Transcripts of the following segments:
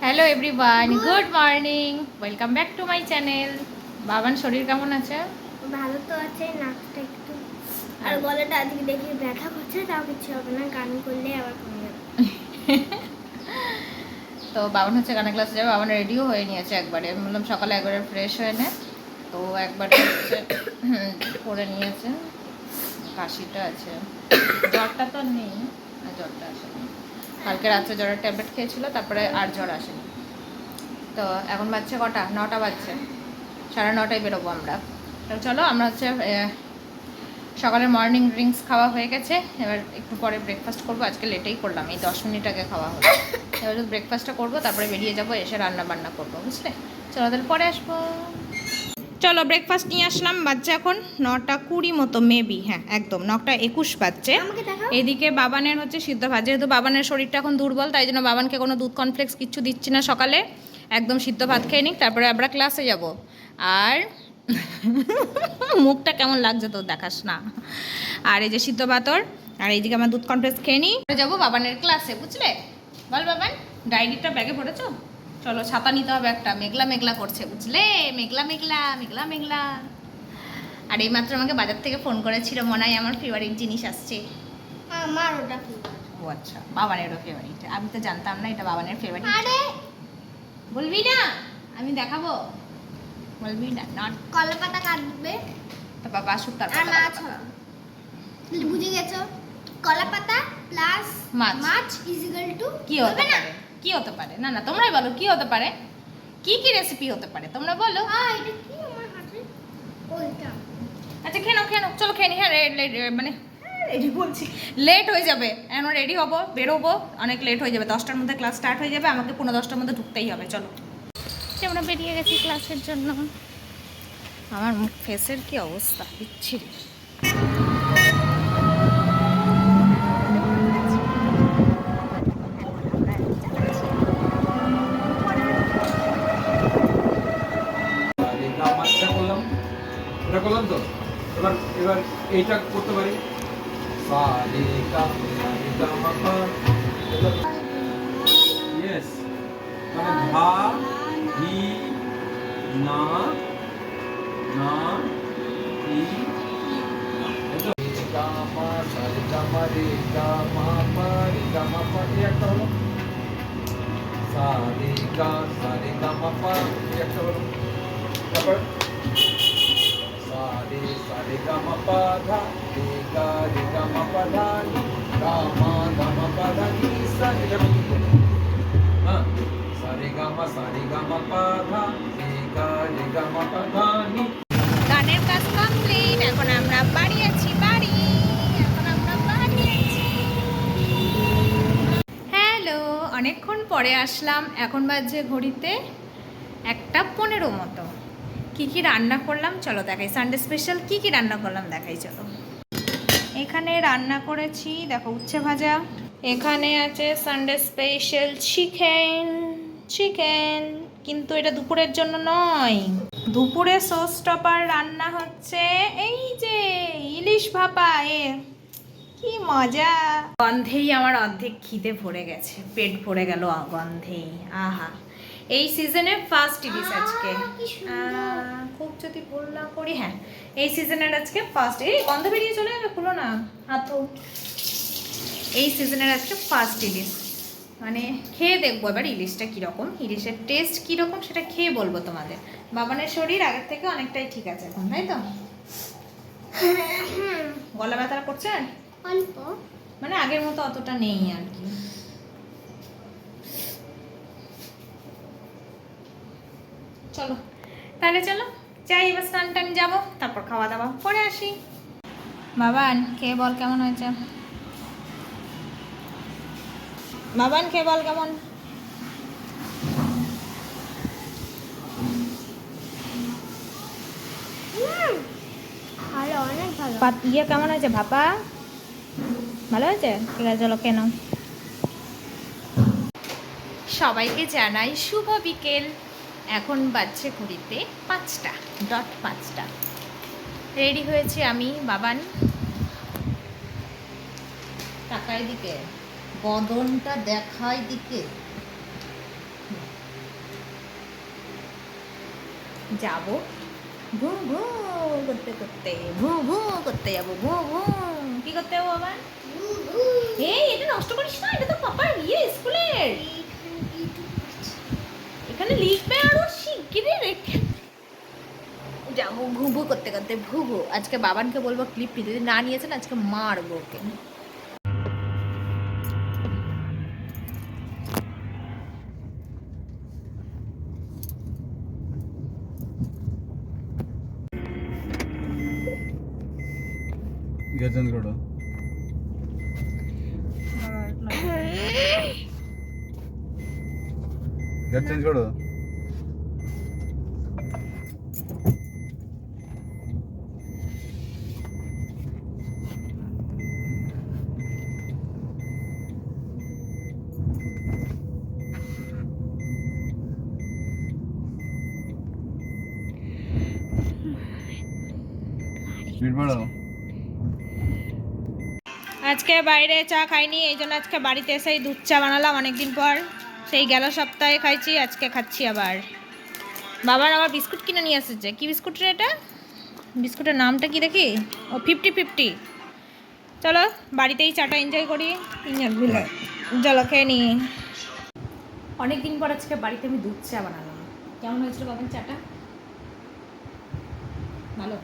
Hello everyone good morning welcome back to my channel Baban শরীর কেমন আছে? ভালো তো আছে নাকটা একটু। আর গলাটা আজকে দেখি ব্যথা করছে তাও কিছু হবে না গান করলে আবার কমে যাবে। তো বাবান হচ্ছে গানের ক্লাসে যাবে বাবান রেডিও হয়ে নিয়েছে একবারে। আমি বললাম সকালে একবারে ফ্রেশ হয়ে নে। তো একবারে হচ্ছে করে নিয়েছে। কাশিটা আছে। জ্বরটা তো নেই জ্বরটা আসেনি। কালকে রাত্রে জ্বরের ট্যাবলেট খেয়েছিল, তারপরে আর জ্বর আসেনি। তো এখন বাজছে কটা? নটা বাজছে। সাড়ে নটায় বেরোবো আমরা। তো চলো, আমরা হচ্ছে সকালে মর্নিং ড্রিঙ্কস খাওয়া হয়ে গেছে। এবার একটু পরে ব্রেকফাস্ট করব। আজকে লেটেই করলাম। এই দশ মিনিট আগে খাওয়া হলো। এবার ব্রেকফাস্টটা করব, তারপরে বেরিয়ে যাব, এসে রান্না বান্না করব, বুঝলে? চলো তাহলে পরে আসব। চলো ব্রেকফাস্ট নিয়ে আসলাম বাচ্চা এখন নটা কুড়ি মতো মেবি হ্যাঁ একদম নটা একুশ দেখাও। এদিকে বাবানের হচ্ছে সিদ্ধ ভাত যেহেতু বাবানের শরীরটা এখন দুর্বল তাই জন্য বাবানকে কোনো দুধ কনফ্লেক্স কিচ্ছু দিচ্ছি না সকালে। একদম সিদ্ধ ভাত খেয়ে নিক তারপরে আমরা ক্লাসে যাব। আর মুখটা কেমন লাগছে তোর দেখাস না। আর এই যে সিদ্ধ ভাতর আর এইদিকে আমার দুধ কনফ্লেক্স খেয়ে নিই। যাব বাবানের ক্লাসে বুঝলে? বল বাবান ডায়েরিটা ব্যাগে পড়েছো? চলো ছাতা নিতে হবে একটা। মেঘলা মেঘলা করছে বুঝলে? মেঘলা মেঘলা মেঘলা মেঘলা। আর এইমাত্র আমাকে বাজার থেকে ফোন করেছিল মনে হয় আমার ফেভারিট জিনিস আসছে। আমার ওটা ও আচ্ছা বাবানেরও ফেভারিট আমি তো জানতাম না এটা বাবানের ফেভারিট আরে! বলবি না? আমি দেখাবো। বলবি না নট কলা পাতা কাটবে। তো বাবা আসুক আর মাছ বুঝে গেছো? কলা পাতা প্লাস মাছ। মাছ ইজ ইকুয়াল টু কি হতে পারে? কি হতে পারে? না না তোমরাই বলো কি হতে পারে? কি কি রেসিপি হতে পারে? তোমরা বলো। আচ্ছা খেয়ে নাও খেয়ে নাও। চলো খেয়ে নি। হ্যাঁ মানে রেডি বলছি। লেট হয়ে যাবে। এখন রেডি হব বেরোবো। অনেক লেট হয়ে যাবে। দশটার মধ্যে ক্লাস স্টার্ট হয়ে যাবে। আমাকে পনেরো দশটার মধ্যে ঢুকতেই হবে। চলো। আমরা বেরিয়ে গেছি ক্লাসের জন্য। আমার মুখ ফেসের কি অবস্থা? বিচ্ছিরি। এইটা করতে পারি সারিকা সারিকা মাপা ইয়েস মানে ধা হি না না ই গামা সারিকা গানের কাজ কমপ্লিট এখন আমরা বাড়ি আছি, বাড়ি। এখন আমরা হ্যালো অনেকক্ষণ পরে আসলাম, এখন বাজে ঘড়িতে একটা পনেরো মতো। কি কি রান্না করলাম? চলো দেখাই। সানডে স্পেশাল কি কি রান্না করলাম দেখাই, চলো। এখানে রান্না করেছি, দেখো উচ্ছে ভাজা। এখানে আছে সানডে স্পেশাল চিকেন চিকেন কিন্তু এটা দুপুরের জন্য নয়। দুপুরে সোস টপার রান্না হচ্ছে এই যে, ইলিশ ভাপা, এ, কি মজা। গন্ধেই আমার অর্ধেক খিদে ভরে গেছে, পেট ভরে গেল গন্ধেই আহা। এই সিজনে ফার্স্ট ইলিশ আজকে। খুব যদি ভুল না করি হ্যাঁ এই সিজনের আজকে ফার্স্ট এই গন্ধ বেরিয়ে চলে যাবে খুলো না। হাত এই সিজনের আজকে ফার্স্ট ইলিশ মানে খেয়ে দেখব এবার ইলিশটা কীরকম ইলিশের টেস্ট কীরকম সেটা খেয়ে বলব তোমাদের। বাবানের শরীর আগের থেকে অনেকটাই ঠিক আছে এখন তাই তো? গলা ব্যথা করছে? অল্প। মানে আগের মতো অতটা নেই আর কি। চলো। তাহলে চলো যাই এবার স্নান টান যাব তারপর খাওয়া দাওয়া পরে আসি। বাবান খেয়ে বল কেমন হয়েছে? বাবান খেয়ে বল কেমন? ইয়ে কেমন হয়েছে ভাপা? ভালো হয়েছে? ঠিক আছে চলো কেন সবাইকে জানাই শুভ বিকেল। এখন বাজছে ঘড়িতে পাঁচটা ডট পাঁচটা। রেডি হয়েছে আমি বাবান। টাকায় দিকে বদনটা দেখায় দিকে। যাব ভু ভু করতে করতে ভু ভু করতে যাব ভু ভু কি করতে যাব আবার এই এটা নষ্ট করিস না এটা তো পাপার ইয়ে স্কুলের। এখানে লিখবে আরো শিগগিরই রেখে যাবো ভু ভু করতে করতে ভু ভু আজকে বাবানকে বলবো ক্লিপ নিতে যদি না নিয়েছেন আজকে মারবো ওকে గజన్ కూడా গেট চেঞ্জ করো আজকে বাইরে চা খাইনি, এই জন্য আজকে বাড়িতে এসেই দুধ চা বানালাম অনেকদিন পর। সেই গেল সপ্তাহে খাইছি, আজকে খাচ্ছি আবার। বাবার আবার বিস্কুট কিনে নিয়ে এসেছে। কি বিস্কুট রে এটা? বিস্কুটের নামটা কি দেখি? ও ফিফটি ফিফটি চলো, বাড়িতেই চাটা এনজয় করি। চলো, খেয়ে নি। অনেক দিন পর আজকে বাড়িতে আমি দুধ চা বানালাম। কেমন হয়েছিল বাবার চাটা? ভালো।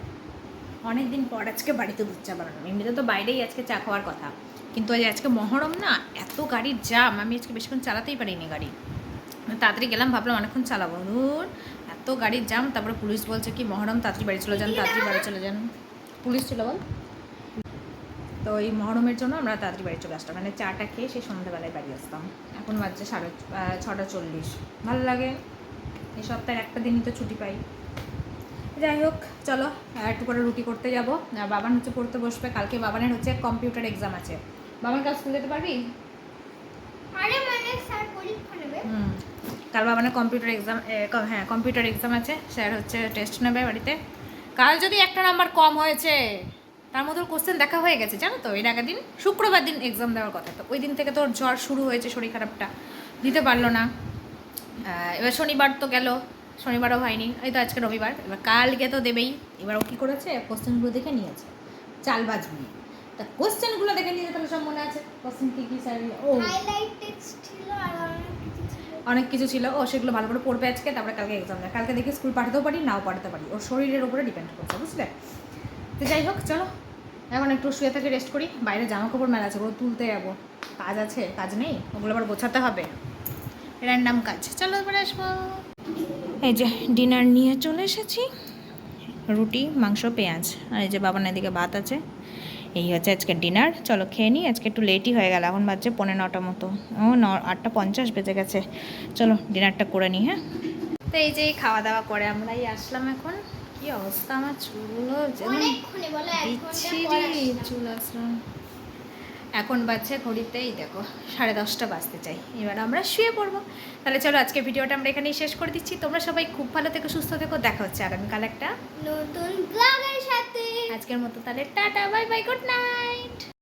অনেক দিন পর আজকে বাড়িতে দুধ চা বানালাম। এমনিতে তো বাইরেই আজকে চা খাওয়ার কথা। কিন্তু আজ আজকে মহরম না, এত গাড়ির জাম আমি আজকে বেশিক্ষণ চালাতেই পারিনি গাড়ি। তাড়াতাড়ি গেলাম, ভাবলাম অনেকক্ষণ চালাবো। দূর এত গাড়ির জাম তারপরে পুলিশ বলছে কি, মহরম, তাড়াতাড়ি বাড়ি চলে যান, তাড়াতাড়ি বাড়ি চলে যান। পুলিশ ছিল বল। তো এই মহরমের জন্য আমরা তাড়াতাড়ি বাড়ি চলে আসতাম। মানে চাটা খেয়ে সেই সন্ধ্যাবেলায় বাড়ি আসতাম। এখন বাজছে সাড়ে ছটা চল্লিশ। ভালো লাগে। এই সপ্তাহে একটা দিনই তো ছুটি পাই। যাই হোক, চলো একটু করে রুটি করতে যাব। বাবান হচ্ছে পড়তে বসবে। কালকে বাবানের হচ্ছে কম্পিউটার এক্সাম আছে। বাবার কাজ স্কুল যেতে পারবি? আরে মানে স্যার পরীক্ষা নেবে। হুম। কাল বাবানের কম্পিউটার এক্সাম হ্যাঁ কম্পিউটার এক্সাম আছে। স্যার হচ্ছে টেস্ট নেবে বাড়িতে। কাল যদি একটা নাম্বার কম হয়েছে তার মধ্যে কোশ্চেন দেখা হয়ে গেছে জানো তো? এর আগের দিন শুক্রবার দিন এক্সাম দেওয়ার কথা তো। ওই দিন থেকে তোর জ্বর শুরু হয়েছে শরীর খারাপটা। দিতে পারল না। এবার শনিবার তো গেল। শনিবারও হয়নি। এই তো আজকে রবিবার। এবার কালকে তো দেবেই। এবার ও কী করেছে? কোশ্চেনগুলো দেখে নিয়েছে। চালবাজ নিয়ে তা কোশ্চেনগুলো দেখে নিয়েছে তাহলে সব মনে আছে? কোশ্চেন কী কী স্যার ও। হাইলাইট টেক্সট ছিল আর অনেক কিছু ছিল। অনেক কিছু ছিল। ও সেগুলো ভালো করে পড়বে আজকে তারপরে কালকে এক্সাম দেয়। কালকে দেখে স্কুল পাঠাতেও পারি নাও পাঠাতে পারি। ওর শরীরের উপরে ডিপেন্ড করছে বুঝলে? তো যাই হোক চলো। এখন একটু শুয়ে থেকে রেস্ট করি। বাইরে জামা কাপড় মেলা আছে ওগুলো তুলতে যাব। কাজ আছে কাজ নেই? ওগুলো আবার গোছাতে হবে। র্যান্ডাম কাজ। চলো এবার আসব। এই যে ডিনার নিয়ে চলে এসেছি। রুটি মাংস পেঁয়াজ। আর এই যে বাবার এদিকে ভাত আছে। এই হচ্ছে আজকে ডিনার। চলো খেয়ে নিই। আজকে একটু লেটই হয়ে গেল। এখন বাজছে পনেরো নটা মতো। ও ন আটটা পঞ্চাশ বেজে গেছে। চলো ডিনারটা করে নিই হ্যাঁ? তো এই যে খাওয়া দাওয়া করে আমরাই আসলাম এখন। কি অবস্থা আমার? চুলগুলো যেমন বিচ্ছিরি চুল আসলাম এখন বাজছে ঘড়িতেই দেখো সাড়ে দশটা বাজতে চাই। এবার আমরা শুয়ে পড়ব। তাহলে চলো আজকে ভিডিওটা আমরা এখানেই শেষ করে দিচ্ছি। তোমরা সবাই খুব ভালো থেকো সুস্থ থেকো। দেখা হচ্ছে আগামীকাল একটা নতুন ব্লগের সাথে। আজকের মতো তাহলে tata bye bye good night.